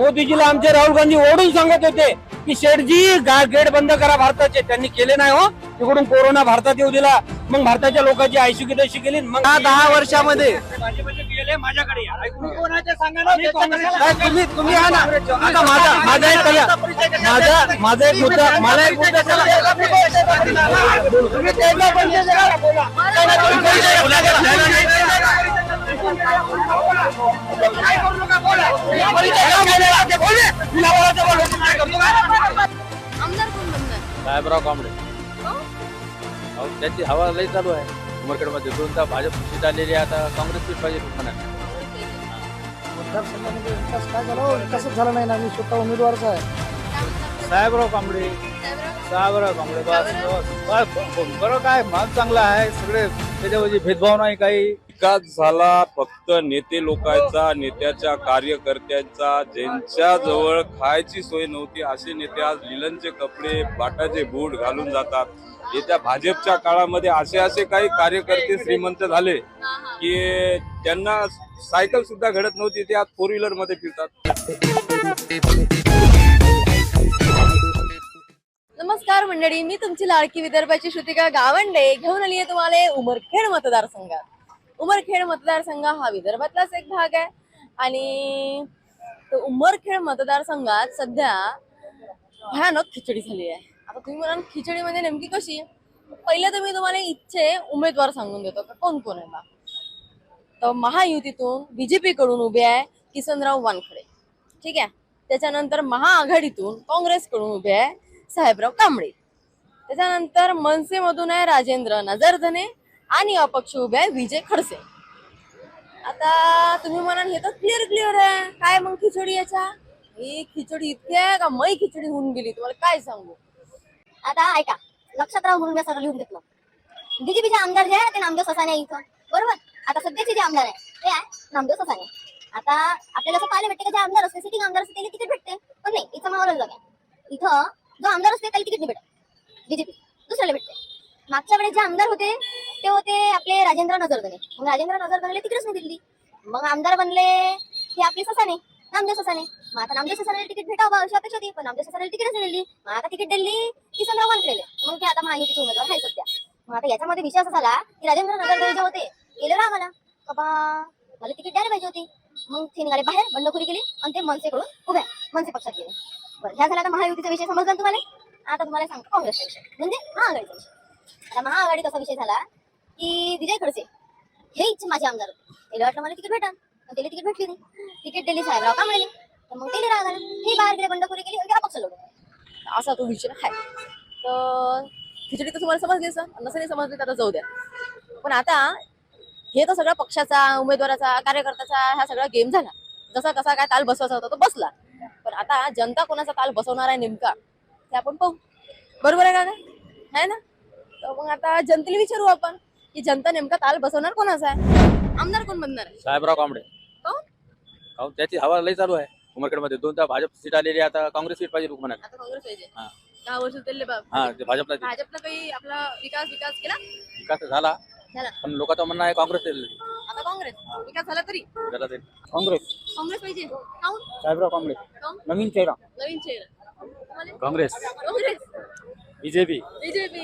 मोदीजीला आमचे राहुल गांधी ओढून सांगत होते की शेठजी गेट बंद करा भारताचे त्यांनी केले नाही हो तिकडून कोरोना भारतात येऊ दिला मग भारताच्या लोकांची आयशी की तशी केली मग दहा दहा वर्षामध्ये माझ्याकडे तुम्ही ना माझा माझा एक. माझा माझा एक मुद्दा मला एक मुद्दा आमदार कोण बनणार साहेबराव कांबळे. अहो त्याची हवा लई चालू आहे. उमरखेडमध्ये. दोनदा भाजप खुशी आलेली आहे. आता काँग्रेस पीठ पाहिजे म्हणा मतदारसंघामध्ये विकास काय झाला हो? विकासच झाला नाही ना मी स्वतः उमेदवारच आहे साहेबराव कांबळे. साहेबराव कांबळे बस बस बस. बरं काय माल चांगला आहे. सगळे त्याच्यावरची भेदभाव नाही काही. विकास झाला फक्त नेते लोकांचा नेत्याच्या कार्यकर्त्यांचा. ज्यांच्या जवळ खायची सोय नव्हती असे नेते आज लिलनचे कपडे बाटाचे बूट घालून जातात. येत्या भाजपच्या काळामध्ये असे असे काही कार्यकर्ते श्रीमंत झाले की त्यांना सायकल सुद्धा घडत नव्हती ते आज फोर व्हीलरमध्ये फिरतात. नमस्कार मंडळी मी तुमची लाडकी विदर्भाची श्रुतिका गावंडे. घेऊन आली आहे तुम्हाला उमरखेड मतदारसंघात. उमरखेड मतदारसंघ हा विदर्भातलाच एक भाग आहे. आणि उमरखेड मतदारसंघात सध्या भयानक खिचडी झाली आहे. आता तुम्ही म्हणाल खिचडी म्हणजे नेमकी कशी? पहिले तर मी तुम्हाला इच्छे उमेदवार सांगून देतो का कोण कोण आहे बा? तर महायुतीतून बीजेपी कडून उभे आहे किसनराव वानखडे. ठीक आहे? त्याच्यानंतर महाआघाडीतून काँग्रेसकडून उभे आहे साहेबराव कांबळे. त्याच्यानंतर मनसेमधून आहे राजेंद्र नजरधने. आणि अपक्ष उभे आहे विजय खडसे. आता तुम्ही म्हणाल हे तर क्लिअर क्लिअर आहे. काय मग खिचडी याच्या? ही खिचडी इतकी आहे का मै खिचडी होऊन गेली? तुम्हाला काय सांगू? आता ऐका नक्षत्राव म्हणून मी सगळं लिहून घेतलं. बीजेपीचे आमदार जे आहे ते नामदेव ससाने आहे इथं. बरोबर? आता सध्याचे जे आमदार आहे ते आहे नामदेव ससाने. आता आपल्याला असं पाहायला भेटते का जे आमदार असते सिटिंग आमदार असते त्याला तिकीट भेटते. पण नाही इथं मावळ अलग आहे. इथं जो आमदार असते त्याला तिकीट नाही भेटत. बीजेपी दुसऱ्याला भेटते. मागच्या वेळेस जे आमदार होते ते होते आपले राजेंद्र नजरगणे मग राजेंद्र नजरगणेला तिकडेच नाही दिली. मग आमदार बनले हे आपले ससाने नामदेव ससाने. मग आता नामदेव ससाने तिकीट भेटावं अशी अपेक्षा होती पण नामदेव ससाने तिकीटच दिली. मग आता तिकीट दिली की संग्राम वानखेडे. मग ते आता महायुतीचे उमेदवार आहे सध्या. मग आता याच्यामध्ये विषय असा झाला की राजेंद्र नगरगणे जे होते गेले ना आला बाबा मला तिकीट द्यायला पाहिजे होती. मग ते निघाले बाहेर बंडखोरी केली आणि ते मनसेकडून उभे मनसे पक्षात गेले. बरं ह्या झाला आता महायुतीचा विषय समजला तुम्हाला? आता तुम्हाला सांगतो काँग्रेसचा विषय. म्हणजे महाआघाडीचा विषय. आता महाआघाडीत विषय झाला? की विजय खडसे. हे इच्छे माझे आमदार. होते त्याला वाटलं मला तिकीट भेटा पण त्याला तिकीट भेटली नाही. तिकीट दिली साहेबराव कांबळे तर मग त्याला राग आला हे बाहेर गेले बंडखोरी केली आणि अपक्ष लढू असा तो विषय आहे. तर खिचडी तर तुम्हाला समजली असं नसेल नाही समजली तर जाऊ द्या. पण आता हे तर सगळा पक्षाचा उमेदवाराचा कार्यकर्त्याचा हा सगळा गेम झाला. जसा कसा काय ताल बसवायचा होता तो बसला. पण आता जनता कोणाचा ताल बसवणार आहे नेमका ते आपण पाहू. बरोबर आहे का काय है ना? तर मग आता जनतेला विचारू आपण. की जनता नेमका ताल बसवणार कोणाचा आहे? आमदार कोण बनणार आहे? साहेबराव कांबळे? अहो त्याची हवा लई चालू आहे उमरखेडमध्ये. दोनदा भाजप सीट आलेली आहे आता काँग्रेस सीट पाहिजे म्हणा आता काँग्रेस पाहिजे. हा. दहा वर्ष हा ते भाजपला भाजपनं काही आपला विकास विकास केला? विकास झाला. झाला. पण लोकांचं म्हणणं आहे काँग्रेस आता काँग्रेस. विकास झाला तरी? ते काँग्रेस. काँग्रेस पाहिजे. काहून साहेबराव कांबळे. काहून? नवीन चेहरा. नवीन चेहरा. तुम्हाला? काँग्रेस. काँग्रेस. बीजेपी. बीजेपी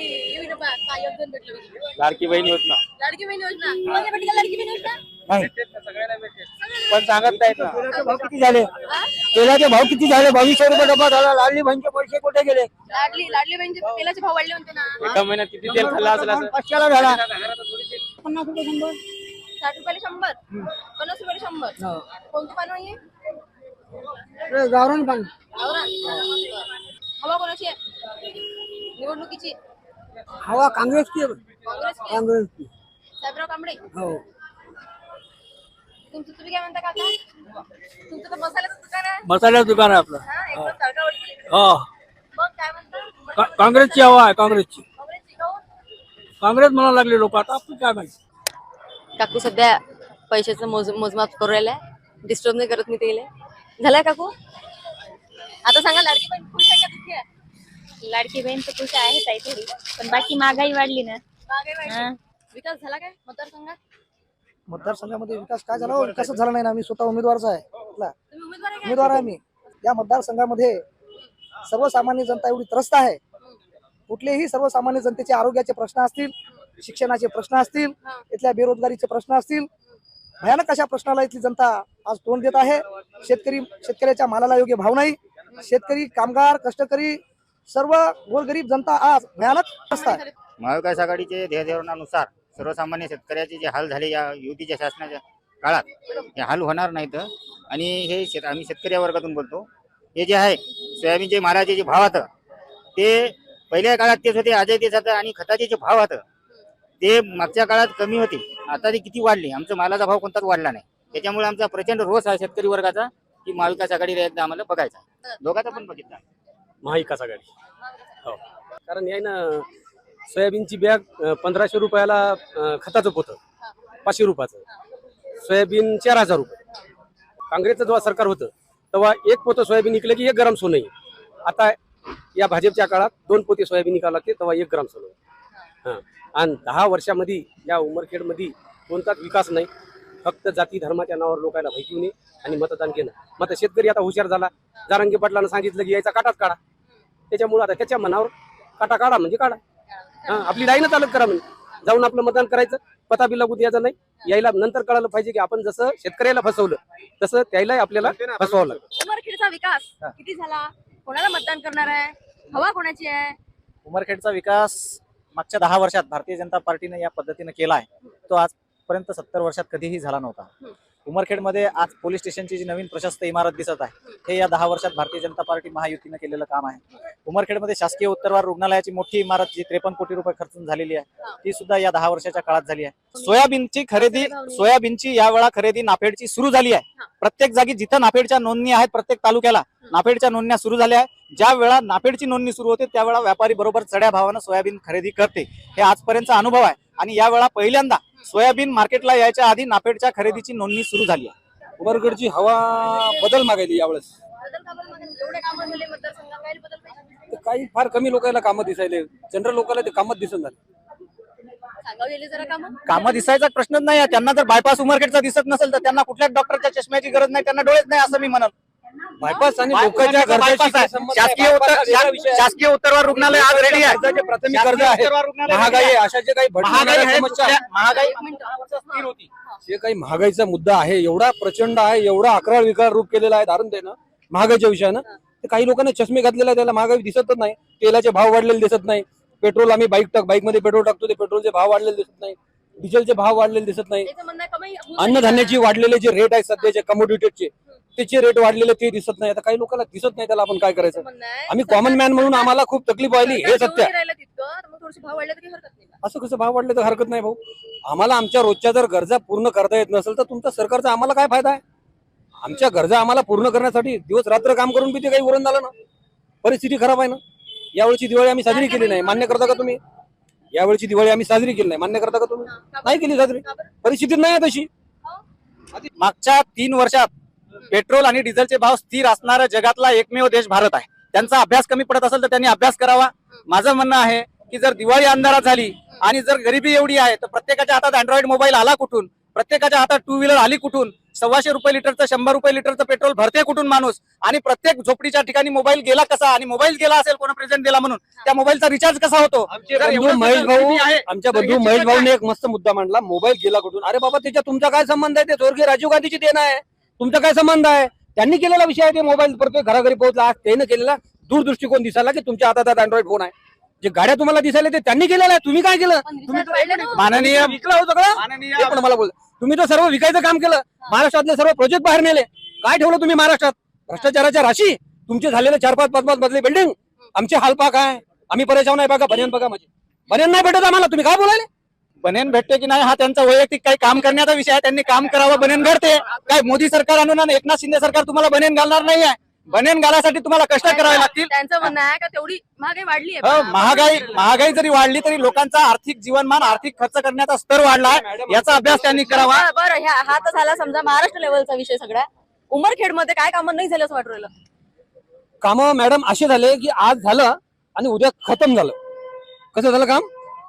काय योगदान भेटलं लाडकी बहीण योजना. लाडकी बहीण योजना. तुम्हाला भेटली का लाडकी बहीण योजना? नाही. पण सांगत नाहीत ना. तेलाचे भाव किती झाले? हा? तेलाचे भाव किती झाले? बावीसशे रुपये डब्बा झाला. लाडली बहिणीचे पैसे कुठे गेले? लाडली लाडली बहीणचे तेलाचे भाव वाढले म्हणते ना. एका महिन्यात किती तेल खाल्लं असेल असं? पाचशेला झाला. पन्नास रुपये शंभर. साठ रुपयाला शंभर. पन्नास रुपयाला शंभर. कोणतं पान आहे? हे गावरान पाणी गावरान. हवा कोणाची आहे? निवडणुकीची? हवा काँग्रेसची आहे. काँग्रेसची काँग्रेसची साहेबराव कांबळे? हो. तुमचं तुम्ही काय म्हणता काका? तुमचं तर मसाल्याचं दुकान आहे. मसाल्याचं दुकान आहे आपलं. हा एकदम तडकावडी हो. मग काय म्हणता? का- काँग्रेसची हवा आहे काँग्रेसची. काँग्रेसची काहून? काँग्रेस म्हणायला लागले लोक आता आपण काय माहिती काकू सध्या पैशाचं मोज मोजमाप करू राहिलाय. डिस्टर्ब नाही करत मी ते झालाय काकू? आता सांगा लाडकी बहीण खुश आहे का दुःखी आहे? लाडकी बहीण तर खुश आहे ताई थोडी पण बाकी महागाई वाढली ना. विकास झाला काय मतदारसंघात? मतदारसंघामध्ये विकास काय झाला हो? विकासच झाला नाही ना. मी स्वतः उमेदवारच आहे. तुम्ही उमेदवार आहे काय उमेदवार आहे मी या मतदारसंघामध्ये सर्वसामान्य जनता एवढी त्रस्त आहे. कुठलेही सर्वसामान्य जनतेचे आरोग्याचे प्रश्न असतील शिक्षणाचे प्रश्न असतील इथल्या बेरोजगारीचे प्रश्न असतील भयानक अशा प्रश्नाला इथली जनता आज तोंड देत आहे. शेतकरी शेतकऱ्याच्या मालाला योग्य भाव नाही. शेतकरी कामगार कष्टकरी सर्व गोरगरीब जनता आज भयानक असतात महाविकास आघाडीचे ध्येयधोरणानुसार सर्वसामान्य शेतकऱ्याचे जे हाल झाले या युतीच्या शासनाच्या काळात हे हाल होणार नाहीत. आणि हे शेत आम्ही शेतकरी या वर्गातून बोलतो हे जे आहे सोयाबीनचे मालाचे जे भाव होतं ते पहिल्या काळात तेच होते आजही तेच होतं आणि खताचे जे भाव होतं ते मागच्या काळात कमी होते. आता ते किती वाढले? आमचा मालाचा भाव कोणताच वाढला नाही. त्याच्यामुळे आमचा प्रचंड रोष आहे शेतकरी वर्गाचा की महाविकास आघाडीला एकदा आम्हाला बघायचा दोघांचा पण बघितला. महाविकास आघाडी. हो. कारण आहे ना सोयाबीनची बॅग पंधराशे रुपयाला अं, खताचं पोतं. पाचशे रुपयाचं. सोयाबीन चार हजार रुपये. काँग्रेसचं जेव्हा सरकार होतं तेव्हा एक पोतं सोयाबीन निघलं की एक ग्राम सोनं आहे आता या भाजपच्या काळात दोन पोते सोयाबीन निघावं लागते तेव्हा एक ग्राम सोनं. हां. आणि दहा वर्षामध्ये या उमरखेडमध्ये कोणताच विकास नाही. फक्त जाती धर्माच्या नावावर लोकांना भैकवणे आणि मतदान घेणं. मग आता शेतकरी आता हुशार झाला. जारंगी पाटलानं सांगितलं की यायचा काटाच काढा. त्याच्यामुळे आता त्याच्या मनावर काटा काढा म्हणजे काढा. हा आपली लाईनच चालत करा म्हणजे जाऊन आपलं मतदान करायचं. पता बी लागू द्यायचं नाही. यायला नंतर कळालं पाहिजे की आपण जसं शेतकऱ्याला फसवलं तसं त्याला आपल्याला फसवावं लागतं. उमरखेडचा विकास किती झाला? कोणाला मतदान करणार आहे? हवा कोणाची आहे? उमरखेडचा विकास मागच्या दहा वर्षात भारतीय जनता पार्टीने या पद्धतीने केला आहे. तो आजपर्यंत सत्तर वर्षात कधीही झाला नव्हता. उमरखेडमध्ये आज पोलीस स्टेशनची जी नवीन प्रशस्त इमारत दिसत आहे हे या दहा वर्षात भारतीय जनता पार्टी महायुतीनं केलेलं काम आहे. उमरखेडमध्ये शासकीय उत्तरवार रुग्णालयाची मोठी इमारत जी त्रेपन्न कोटी रुपये खर्चून झालेली आहे ती सुद्धा या दहा वर्षाच्या काळात झाली आहे. सोयाबीनची खरेदी सोयाबीनची यावेळा खरेदी नाफेडची सुरू झाली आहे. प्रत्येक जागी जिथं नाफेडच्या नोंदणी आहेत प्रत्येक तालुक्याला नाफेडच्या नोंदण्या सुरू झाल्या आहे. ज्या वेळा नाफेडची नोंदणी सुरू होते त्यावेळा व्यापारी बरोबर चढ्या भावानं सोयाबीन खरेदी करते. हे आजपर्यंतचा अनुभव आहे. आणि यावेळा पहिल्यांदा सोयाबीन मार्केटला यायच्या आधी नाफेडच्या खरेदीची नोंदणी सुरू झाली आहे. उमरगडची हवा बदल मागायली यावेळेस. काही तर फार कमी लोकांना कामं दिसायले. जनरल लोकांना ते कामच दिसत झाले. कामं कामं दिसायचा प्रश्नच नाही आहे. त्यांना जर बायपास उमरखेडचा दिसत नसेल तर त्यांना कुठल्याच डॉक्टरच्या चष्म्याची गरज नाही त्यांना डोळेच नाही असं मी म्हणत बायपास आणि लोकांच्या उमरखेडचा गरजेशी bypass काय आहे. संबंध आहे? शासकीय उत्तर हा आहे. शासकीय उत्तरवार रुग्णालय आज रेडी आहे कर्जाचे प्राथमिक कर्ज शासकीय आहे उत्तरवार रुग्णालय महागाई आहे आहे. अशा जे काही महागाई भडकणाऱ्या आहे समस्या आहेत, महागाई एक मिनिट जे काही महागाईचा मुद्दा आहे एवढा प्रचंड आहे एवढा अकराळ विकार रूप केलेला आहे धारण त्यानं महागाईच्या विषयानं ते काही लोकांना चष्मे घातलेले आहे त्याला महागाई दिसतच नाही तेलाचे भाव वाढलेले दिसत नाही पेट्रोल आम्ही बाईक टाक बाईकमध्ये पेट्रोल टाकतो ते पेट्रोलचे भाव वाढलेले दिसत नाही डिझेलचे भाव वाढलेले दिसत नाही त्याचं म्हणणं आहे अन्नधान्याची वाढलेले जे रेट आहेत सध्याचे कमोडिटीचे त्याचे रेट वाढलेले ते दिसत नाही. आता काही लोकांना दिसत नाही त्याला आपण काय करायचं? आम्ही कॉमन मॅन म्हणून आम्हाला खूप तकलीफ व्हायली हे सत्य. आहे. असं कसं भाव वाढले तर हरकत नाही भाऊ? आम्हाला आमच्या रोजच्या जर गरजा पूर्ण करता येत नसेल तर तुमचा सरकारचा आम्हाला काय फायदा आहे? आमच्या गरजा आम्हाला पूर्ण करण्यासाठी दिवस रात्र काम करून बी ते काही उरण झालं ना. परिस्थिती खराब आहे ना. यावेळची दिवाळी आम्ही साजरी केली नाही. मान्य करता का तुम्ही? यावेळची दिवाळी आम्ही साजरी केली नाही. मान्य करता का तुम्ही? नाही केली साजरी? परिस्थिती नाही आहे तशी. मागच्या तीन वर्षात पेट्रोल आणि डिझेलचे भाव स्थिर असणारा जगातला एकमेव देश भारत आहे. त्यांचा अभ्यास कमी पडत असेल तर त्यांनी अभ्यास करावा. माझं म्हणणं आहे की जर दिवाळी अंधारात झाली आणि जर गरिबी एवढी आहे तर प्रत्येकाच्या हातात अँड्रॉइड मोबाईल आला कुठून? प्रत्येकाच्या हातात टू व्हीलर आली कुठून? सव्वाशे रुपये लिटरचं शंभर रुपये लिटरचं पेट्रोल भरते कुठून माणूस? आणि प्रत्येक झोपडीच्या ठिकाणी मोबाईल गेला कसा? आणि मोबाईल गेला असेल कोणा प्रेझेंट दिला म्हणून? त्या मोबाईलचा रिचार्ज कसा होतो? महेश भाऊ आमच्या बंधू महेश? भाऊने एक मस्त मुद्दा मांडला. मोबाईल गेला कुठून? अरे बाबा त्याच्या तुमचा काय संबंध आहे? ते स्वर्गीय राजीव गांधीची देणं आहे. तुमचा काय संबंध आहे? त्यांनी केलेला विषय आहे ते मोबाईल प्रत्येक घराघरी पोहोचला. आज त्याने केलेला दूरदृष्टिकोन दिसायला की तुमच्या हातात अँड्रॉइड फोन आहे. जे गाड्या तुम्हाला दिसायला ते त्यांनी केलेलं आहे. तुम्ही काय केलं? तुम्ही. माननीय विकलं हो सगळं माननीय हे पण मला बोल. तुम्ही तर सर्व विकायचं काम केलं. महाराष्ट्रातले सर्व प्रोजेक्ट बाहेर नेले. काय ठेवलं तुम्ही महाराष्ट्रात? भ्रष्टाचाराच्या राशी? तुमचे झालेले चार पाच पाच पाच मधले बिल्डिंग आमचे हालपा काय? आम्ही परेशान आहे बघा बनियन बघा माझे. बनियन नाही भेटत आम्हाला. तुम्ही काय बोलायले? बनेन भेटते की नाही हा त्यांचा वैयक्तिक काही काम करण्याचा विषय आहे त्यांनी काम करावं बनेन घडते. काय मोदी सरकार आणून आणि एकनाथ शिंदे सरकार तुम्हाला बनेन घालणार नाही आहे बनेन घालासाठी तुम्हाला कष्ट करावे लागतील. त्यांचं म्हणणं आहे का तेवढी महागाई वाढली हो, आहे महागाई महागाई जरी वाढली तरी लोकांचा आर्थिक जीवनमान आर्थिक खर्च करण्याचा स्तर वाढला आहे. याचा अभ्यास त्यांनी करावा. बरं बरं, ह्या हा तर झाला समजा महाराष्ट्र लेवलचा विषय सगळा. उमरखेडमध्ये काय कामं नाही झालं असं वाटू राहिलं? काम मॅडम असे झाले की आज झालं आणि उद्या खतम झालं. कसं झालं काम?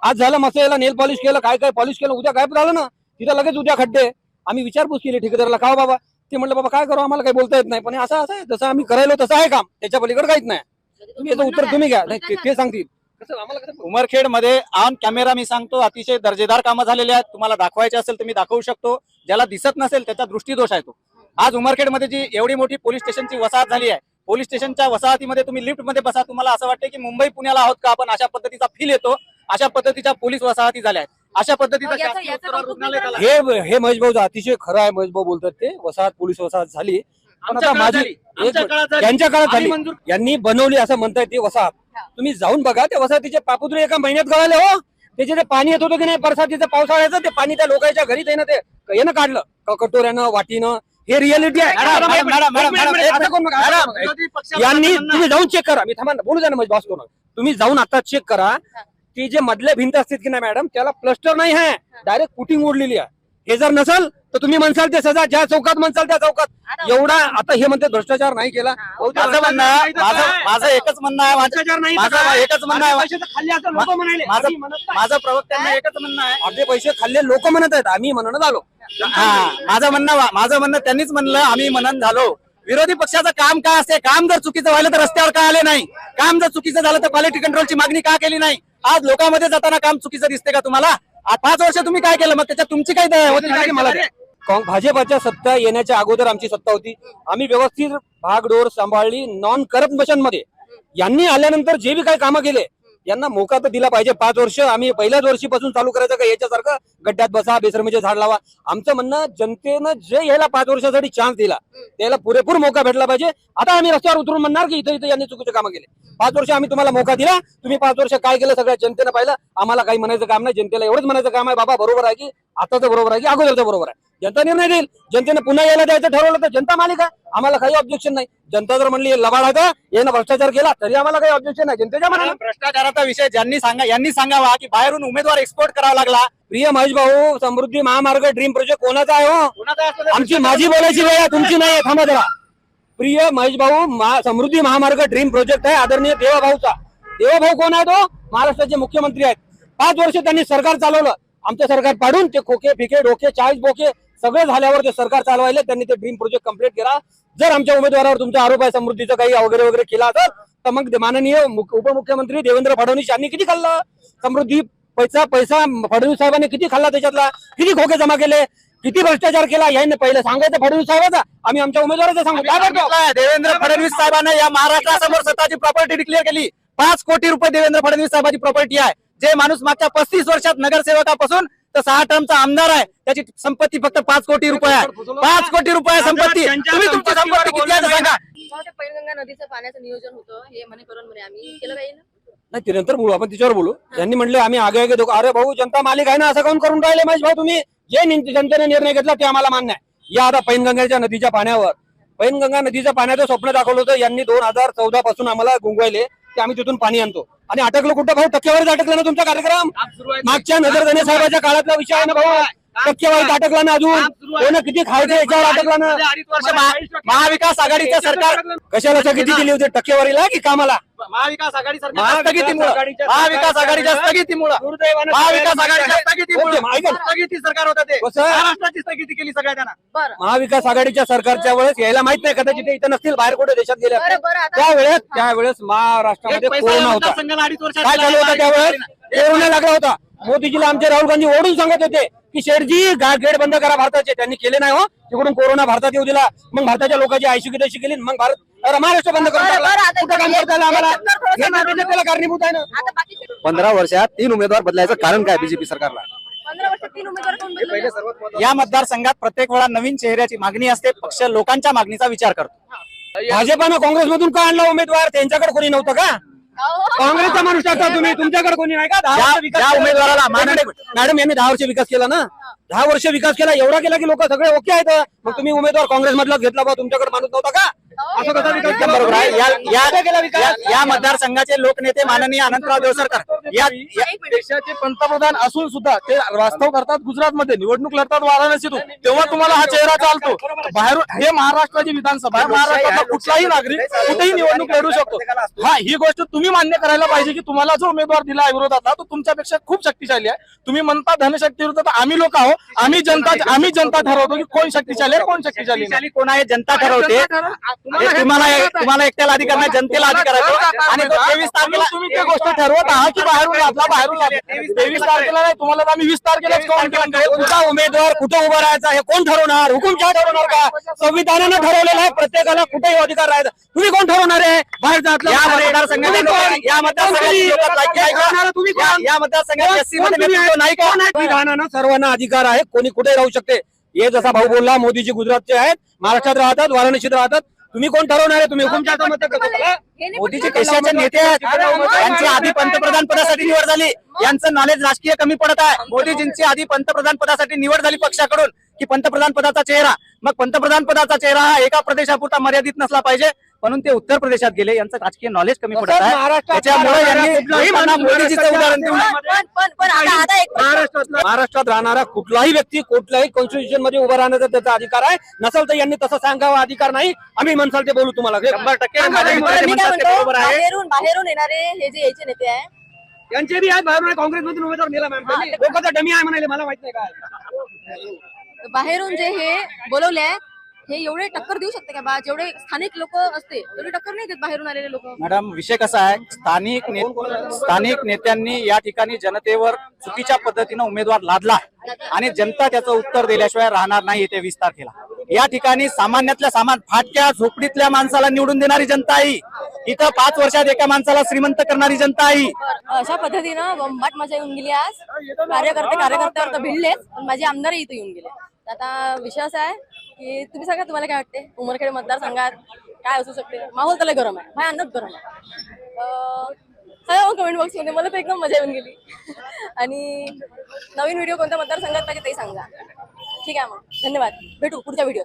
आज झालं मस्त याला नेल पॉलिश केलं काय काय पॉलिश केलं उद्या गायब झालं ना तिथं लगेच उद्या खड्डे. आम्ही विचारपूस केली ठेकेदाराला का बाबा? ते म्हणलं बाबा काय करू? आम्हाला काही बोलता येत नाही. पण असं असं आहे जसं आम्ही करायलो तसं आहे काम. त्याच्या पलीकडे काहीच नाही. तुम्ही याचं उत्तर तुम्ही घ्या. नाही, ते ते सांगतील. कसं आम्हाला कसं उमरखेडमध्ये ऑन कॅमेरा मी सांगतो अतिशय दर्जेदार कामं झालेली आहेत. तुम्हाला दाखवायचे असेल तर मी दाखवू शकतो. ज्याला दिसत नसेल त्याचा दृष्टीदोष आहे तो. आज उमरखेडमध्ये जी एवढी मोठी पोलीस स्टेशनची वसाहत झाली आहे पोलीस स्टेशनच्या वसाहतीमध्ये तुम्ही लिफ्टमध्ये बसा. तुम्हाला असं वाटतं की मुंबई पुण्याला आहोत का? आपण अशा पद्धतीचा फील येतो. अशा पद्धतीच्या पोलीस वसाहती झाल्या आहेत अशा पद्धतीचं मग याचं- शासकीय याचं उत्तरावर कौतुक रुग्णालय नाही झालं. हे हे महेश भाऊ अतिशय खरं आहे महेश भाऊ बोलतात ते. वसाहत पोलीस वसाहत झाली. पण आमच्या आता काळात माझी झाली. आमच्या एक- काळात झाली. यांच्या काळात आम्ही झाली. मंजूर यांनी बनवली असं म्हणताय ती वसाहत. हा. तुम्ही जाऊन बघा त्या वसाहतीचे पापुद्रे एका महिन्यात गळाले हो. त्याचे ते पाणी येत होतं की नाही बरसातीचं पावसाळ्याचं ते पाणी त्या लोकांच्या घरी त्यानं ते यानं काढलं. क- कटोऱ्यानं वाटीनं. हे रियालिटी आहे. मॅडम, मॅडम, मॅडम, मॅडम, एक मिनिट, मॅडम, आता कोण बघा, आता मॅडम, कोण बघा. विरोधी पक्षाचं यांनी तुम्ही जाऊन चेक करा. मी थांबा ना, बोलू द्या ना माझी बॉस करू नका. तुम्ही जाऊन आता चेक करा. ती जे मधल्या भिंत असतील की नाही मॅडम त्याला प्लस्टर नाही आहे. डायरेक्ट कुटिंग ओढलेली आहे. हे जर नसल तर तुम्ही म्हणसाल ते सजा ज्या चौकात म्हणसाल त्या चौकात. एवढा आता हे म्हणते भ्रष्टाचार नाही केला. माझं म्हणणं आहे- माझं माझं एकच म्हणणं आहे माझं भ्रष्टाचार नाही माझं? एकच म्हणणं आहे खाल्ले असं लोक म्हणाले माझं- आम्ही म्हणत नाही. माझं प्रवक्त्यांना एकच म्हणणं आहे अर्धे पैसे खाल्ले लोक म्हणत आहेत आम्ही म्हणणं झालो हा. माझं म्हणणं माझं म्हणणं त्यांनीच म्हणलं आम्ही म्हणून झालो. विरोधी पक्षाचं काम काय असते? काम जर चुकीचं व्हायला तर रस्त्यावर का आले नाही? काम जर चुकीचं झालं तर क्वालिटी कंट्रोलची मागणी का केली नाही? आज लोकांमध्ये जाताना काम चुकीचं दिसते का तुम्हाला? आ- पाच वर्ष तुम्ही काय केलं? मग त्याच्यात तुमची काय दया होती? मला भाजपाच्या सत्ता येण्याच्या अगोदर आमची सत्ता होती. आम्ही व्यवस्थित भागडोर सांभाळली नॉन करप्शनमध्ये. यांनी आल्यानंतर जे बी काही कामं केले यांना मोका तर दिला पाहिजे. पाच वर्ष आम्ही पहिल्याच वर्षीपासून चालू करायचं का याच्यासारखं? गड्ड्यात बसा बेसरमीचे झाड लावा. आमचं म्हणणं जनतेनं जे याला पाच वर्षासाठी चान्स दिला त्याला पुरेपूर मोका भेटला पाहिजे. आता आम्ही रस्त्यावर उतरून म्हणणार की इथं इथं यांनी चुकीचे कामं केले. पाच वर्ष आम्ही तुम्हाला मोका दिला. तुम्ही पाच वर्ष काय केलं सगळ्या जनतेनं पाहिलं. आम्हाला काही म्हणायचं काम नाही. जनतेला एवढंच म्हणायचं काम आहे बाबा बरोबर आहे की आताचं बरोबर आहे की अगोदरचं बरोबर आहे. जनता निर्णय देईल. जनतेने पुन्हा यायला द्यायचं ठरवलं तर जनता मालिक आहे. आम्हाला काही ऑब्जेक्शन नाही. जनता जर म्हणली लबाड यानं भ्रष्टाचार केला तरी आम्हाला काही ऑब्जेक्शन नाही. जनतेच्या मनाला भ्रष्टाचाराचा विषय ज्यांनी सांगा यांनी सांगावा की बाहेरून उमेदवार एक्सपोर्ट करावा लागला. प्रिय महेश भाऊ समृद्धी महामार्ग ड्रीम प्रोजेक्ट कोणाचा आहे हो? आमची माझी बोलायची वेळ आहे तुमची नाही आहे थांबा जरा. प्रिय महेश भाऊ समृद्धी महामार्ग ड्रीम प्रोजेक्ट आहे आदरणीय देवाभाऊचा देवाभाऊ कोण आहे तो? महाराष्ट्राचे मुख्यमंत्री आहेत. पाच वर्ष त्यांनी सरकार चालवलं. आमचं सरकार पाडून ते खोके फिके डोके चाळीस बोके सगळे झाल्यावर ते सरकार चालवायला त्यांनी ते ड्रीम प्रोजेक्ट कंप्लीट केला. जर आमच्या उमेदवारावर तुमचा आरोप आहे समृद्धीचा काही वगैरे वगैरे केला तर मग माननीय उपमुख्यमंत्री देवेंद्र फडणवीस यांनी किती खाल्ला? समृद्धी पैसा पैसा फडणवीस साहेबांनी किती खाल्ला त्याच्यातला? किती खोके जमा केले? किती भ्रष्टाचार केला? यांनी पहिलं सांगायचं फडणवीस साहेबाचा. आम्ही आमच्या उमेदवाराचं सांगू. काय करतो? देवेंद्र फडणवीस साहेबांना या महाराष्ट्रासमोर स्वतःची प्रॉपर्टी डिक्लेअर केली. पाच कोटी रुपये देवेंद्र फडणवीस साहेबांची प्रॉपर्टी आहे. जे माणूस मागच्या पस्तीस वर्षात नगरसेवकापासून तर सहा टर्मचा आमदार आहे. त्याची संपत्ती फक्त पाच कोटी रुपये आहे. पाच कोटी रुपये संपत्ती. तुम्ही तुमची संपत्ती किती आहे ते सांगा. पैनगंगा नदीचं पाण्याचं नियोजन होतं. हे म्हणे करून म्हणे आम्ही केलं काही ना? नाही ते नंतर बोलू. आपण तिच्यावर बोलू. यांनी म्हणले आम्ही आगे आगे दोघं अरे भाऊ जनता मालिक आहे ना असं काऊन करून राहिले महेश भाऊ तुम्ही? जे जनतेने निर्णय घेतला ते आम्हाला मान्य आहे. या आता पैनगंगाच्या नदीच्या पाण्यावर. पैनगंगा नदीच्या पाण्याचं स्वप्न दाखवलं होतं. यांनी दोन हजार चौदा पासून आम्हाला गुंगवायले. की आम्ही तिथून पाणी आणतो. आणि अटकलो कुठं? भाऊ टक्केवारीत अटकलं ना तुमचा कार्यक्रम? मागच्या नजर साहेबाच्या काळातला विषय आहे ना भाऊ? टक्केवारीत अटकला ना अजून? कोण किती खायचं याच्यावर अटकला ना अडीच वर्ष महा- महाविकास आघाडीचं सरकार कशाला स्थगिती दिली होती? टक्केवारीला की कामाला? महाविकास आघाडी सरकार महाविकास स्थगितीमुळं आघाडीच्या महाविकास आघाडीच्या स्थगितीमुळं दुर्दैवानं महाविकास आघाडीच्या ओके, स्थगितीमुळं. ऐका ना. स्थगिती सरकार होतं ते. कसं? महाराष्ट्राची स्थगिती केली सगळ्या त्यांना बरं. महाविकास आघाडीच्या सरकारच्या वेळेस यायला माहीत नाही कदाचित ते इथं नसतील बाहेर कुठे देशात गेले बरं असतील. बरं आता त्यावेळेस त्यावेळेस महाराष्ट्रामध्ये एक पैसा कोरोना या होता. मतदारसंघाला अडीच वर्षात काय चालू होतं त्यावेळेस? कोरोना लागला होता. मोदीजीला आमचे राहुल गांधी ओढून सांगत होते. की शेठजी गेट बंद करा भारताचे. त्यांनी केले नाही हो. तिकडून कोरोना भारतात येऊ दिला. मग भारताच्या लोकांची आयशी किती केली मग भारत महाराष्ट्र बंद करून हे कारणीभूत आहे ना. पंधरा वर्षात तीन उमेदवार बदलायचं कारण काय बीजेपी सरकारला? पंधरा वर्षात तीन उमेदवार कोण बदलले? या मतदारसंघात प्रत्येक वेळा नवीन चेहऱ्याची मागणी असते. पक्ष लोकांच्या मागणीचा विचार करतो. भाजपानं काँग्रेसमधून का आणला उमेदवार? त्यांच्याकडे कोणी नव्हतं का? काँग्रेसचा माणूस टाकता तुम्ही. तुमच्याकडे कोणी नाही का? दहा विकास केला. उमेदवाराला मॅडम मॅडम यांनी दहा वर्ष विकास केला ना? दहा वर्ष विकास केला एवढा केला की लोक सगळे ओके आहेत. मग तुम्ही उमेदवार काँग्रेस मधला घेतला बा तुमच्याकडे माणूस नव्हता का? असं कसा विकास एकदम बरोबर आहे. या या- या- या मतदारसंघाचे लोकनेते माननीय अनंतराव देवसरकर. या या- देशाचे पंतप्रधान असून सुद्धा ते वास्तव करतात गुजरातमध्ये. निवडणूक लढतात वाराणसीतून. तेव्हा तुम्हाला हा चेहरा चालतो. बाहेरून हे महाराष्ट्राची विधानसभा आहे. महाराष्ट्रातला कुठलाही नागरिक कुठेही निवडणूक लढू शकतो. हा ही गोष्ट तुम्ही मान्य करायला पाहिजे की तुम्हाला जो उमेदवार दिला आहे विरोधातला तो तुमच्यापेक्षा खूप शक्तिशाली आहे. तुम्ही म्हणता धनशक्ती विरुद्ध तर आम्ही लोक आहोत. आम्ही जनता आम्ही जनता ठरवतो की कोण शक्तिशाली आहे कोण शक्तिशाली नाही. कोण आहे? जनता ठरवते. तुम्हाला तुम्हाला एकट्याला अधिकार नाही जनतेला अधिकार आहे आणि तो तेवीस तारखेला तुम्ही ते गोष्ट ठरवत आहात की बाहेरून लादला बाहेरून तेवीस तारखेला नाही तुम्हाला आम्ही वीस केला. कुठला उमेदवार कुठे उभा राहायचा हे कोण ठरवणार? हुकुमशाह ठरवणार का? संविधानानं ठरवलेलं आहे प्रत्येकाला कुठेही अधिकार राहायचा. तुम्ही कोण ठरवणार आहे? बाहेर जातलं या मतदारसंघात नाही का? संविधानानं सर्वांना अधिकार आहे कोणी कुठे राहू शकते. हे जसा भाऊ बोलला मोदीजी गुजरातचे आहेत महाराष्ट्रात राहतात वाराणसीत राहतात. तुम्ही कोण ठरवणार आहे? तुम्ही करता मोदीचे देशाचे नेते आहेत. यांची आधी पंतप्रधान पदासाठी निवड झाली. यांचं नॉलेज राजकीय कमी पडत आहे. मोदीजींची आधी पंतप्रधान पदासाठी निवड झाली पक्षाकडून की पंतप्रधान पदाचा चेहरा. मग पंतप्रधान पदाचा चेहरा हा एका प्रदेशापुरता मर्यादित नसला पाहिजे. म्हणून ते उत्तर प्रदेशात गेले. यांचं राजकीय नॉलेज कमी पडत आहे. त्याच्यामुळे यांनी लोकांना मोदीजीचं उदाहरण देऊन पण पण पण आता आता एक प्रश्न. महाराष्ट्रातला महाराष्ट्रात राहणारा कुठलाही व्यक्ती कुठल्याही कॉन्स्टिट्यूशनमध्ये उभा राहण्याचा त्याचा अधिकार आहे. नसेल तर यांनी तसं सांगावा अधिकार नाही. आम्ही म्हणसाल ते बोलू तुम्हाला. शंभर टक्के बरोबर आहे. बाहेरून बाहेरून येणारे हे जे याचे नेते आहे. यांचे बी आहेत बाहेरून काँग्रेसमधून उमेदवार नेला मॅम. लोकांचा डमी आहे म्हणाले मला माहीत नाही काय. बाहेरून जे हे बोलवले आहे हे एवढे टक्कर देऊ शकते का बा? जेवढे स्थानिक लोक असते तेवढे टक्कर नाही देत बाहेरून आलेले लोक. मॅडम विषय कसा आहे? स्थानिक ने- स्थानिक नेत्यांनी या ठिकाणी जनतेवर चुकीच्या पद्धतीनं उमेदवार लादला आणि जनता त्याचं उत्तर दिल्याशिवाय राहणार नाही येते वीस तारखेला. या ठिकाणी सामान्यातल्या सामान फाटक्या झोपडीतल्या माणसाला निवडून देणारी जनता आहे. इथं पाच वर्षात एका माणसाला श्रीमंत करणारी जनता आहे. अशा पद्धतीनं बंबाट मजा येऊन गेली आज. कार्यकर्ते कार्यकर्त्यावर तर भिडलेच पण माझे आमदारही इथे येऊन गेले. तर आता विश्वास आहे की तुम्ही सांगा तुम्हाला काय वाटते? उमरखेड मतदारसंघात काय असू शकते? माहोल त्याला गरम आहे. माझ्या अन्नच गरम आहे. अं, सांगा कमेंट बॉक्समध्ये मला तर एकदम मजा येऊन गेली. आणि नवीन व्हिडिओ कोणत्या मतदारसंघात पाहिजे तेही सांगा. ठीक आहे मग. धन्यवाद. भेटू पुढच्या व्हिडिओ